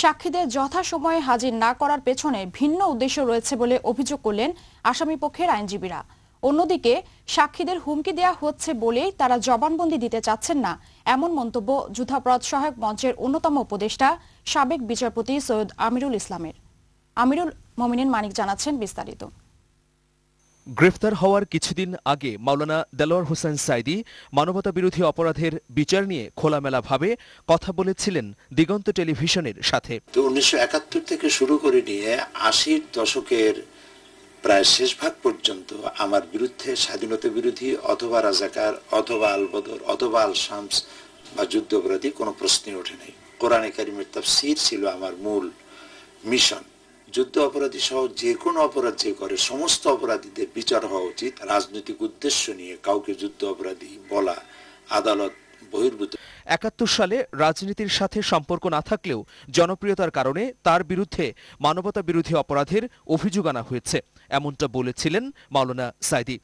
সাক্ষীদের যথাসময়ে হাজির না করার পেছনে ভিন্ন উদ্দেশ্য রয়েছে বলে অভিযোগ করলেন আসামিপক্ষের আইনজীবীরা। অন্যদিকে সাক্ষীদের হুমকি দেয়া হচ্ছে বলেই তারা জবানবন্দি দিতে চাচ্ছেন না, এমন মন্তব্য যুদ্ধাপরাধ সহায়ক মঞ্চের অন্যতম উপদেষ্টা সাবেক বিচারপতি সৈয়দ আমিরুল ইসলামের। আমিরুল মমিনিন মানিক জানাচ্ছেন বিস্তারিত। গ্রেফতার হওয়ার কিছুদিন আগে মাওলানা দেলোয়ার হোসেন সাইদি মানবতা বিরোধী অপরাধের বিচার নিয়ে খোলামেলাভাবে কথা বলেছিলেন দিগন্ত টেলিভিশনের সাথে। উনিশশো থেকে শুরু করে নিয়ে আশির দশকের প্রায় শেষ ভাগ পর্যন্ত আমার বিরুদ্ধে স্বাধীনতা বিরোধী অথবা রাজাকার, অথবা আলবদর অথবা আল শামস বা যুদ্ধ অপরাধী কোনো প্রশ্নই ওঠে নাই। কোরআনে কারিমের তাফসির ছিল আমার মূল মিশন। যুদ্ধ অপরাধী সহ যে কোনো অপরাধ যে করে, সমস্ত অপরাধীদের বিচার হওয়া উচিত। রাজনৈতিক উদ্দেশ্য নিয়ে কাউকে যুদ্ধ অপরাধী বলা আদালত বহির্ভূত। একাত্তর সালে রাজনীতির সাথে সম্পর্ক না থাকলেও জনপ্রিয়তার কারণে তার বিরুদ্ধে মানবতা বিরোধী অপরাধের অভিযোগ আনা হয়েছে, এমনটা বলেছিলেন মাওলানা সাইদি।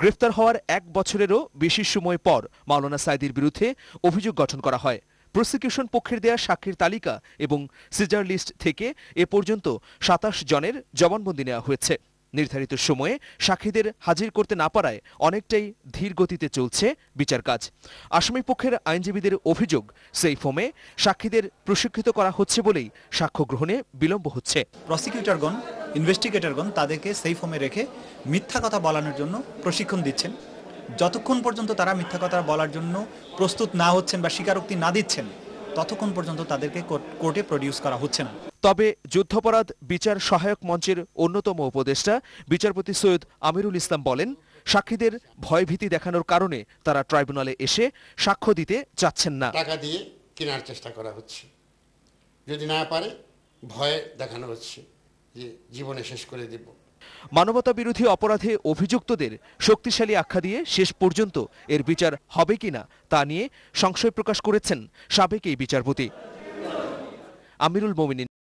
গ্রেফতার হওয়ার এক বছরেরও বেশি সময় পর মাওলানা সাইদির বিরুদ্ধে অভিযোগ গঠন করা হয়। প্রসিকিউশন পক্ষের দেয়া সাক্ষীর তালিকা এবং সিজার লিস্ট থেকে এ পর্যন্ত সাতাশ জনের জবানবন্দি নেওয়া হয়েছে। নির্ধারিত সময়ে সাক্ষীদের হাজির করতে না পারায় অনেকটাই ধীর গতিতে চলছে বিচার কাজ। আসামি পক্ষের আইনজীবীদের অভিযোগ, সেই ফোমে সাক্ষীদের প্রশিক্ষিত করা হচ্ছে বলেই সাক্ষ্য গ্রহণে বিলম্ব হচ্ছে। প্রসিকিউটরগণ, ইনভেস্টিগেটরগণ তাদেরকে সেই ফোমে রেখে মিথ্যা কথা বলানোর জন্য প্রশিক্ষণ দিচ্ছেন। যতক্ষণ পর্যন্ত তারা মিথ্যা কথা বলার জন্য প্রস্তুত না হচ্ছেন বা স্বীকারোক্তি না দিচ্ছেন ততক্ষণ পর্যন্ত তাদেরকে কোর্টে প্রডিউস করা হচ্ছে না। তবে যুদ্ধাপরাধ বিচার সহায়ক মঞ্চের অন্যতম উপদেষ্টা বিচারপতি সৈয়দ আমিরুল ইসলাম বলেন সাক্ষীদের ভয়ভীতি দেখানোর কারণে তারা ট্রাইব্যুনালে এসে সাক্ষ্য দিতে চাচ্ছেন না। টাকা দিয়ে কেনার চেষ্টা করা হচ্ছে। যদি না পারে ভয় দেখানো হচ্ছে যে জীবনে শেষ করে দেব। মানবতা বিরোধী অপরাধে অভিযুক্তদের শক্তিশালী আখ্যা দিয়ে শেষ পর্যন্ত এর বিচার হবে কিনা তা নিয়ে সংশয় প্রকাশ করেছেন সাবেক এই বিচারপতি। আমিরুল মোমিনিন।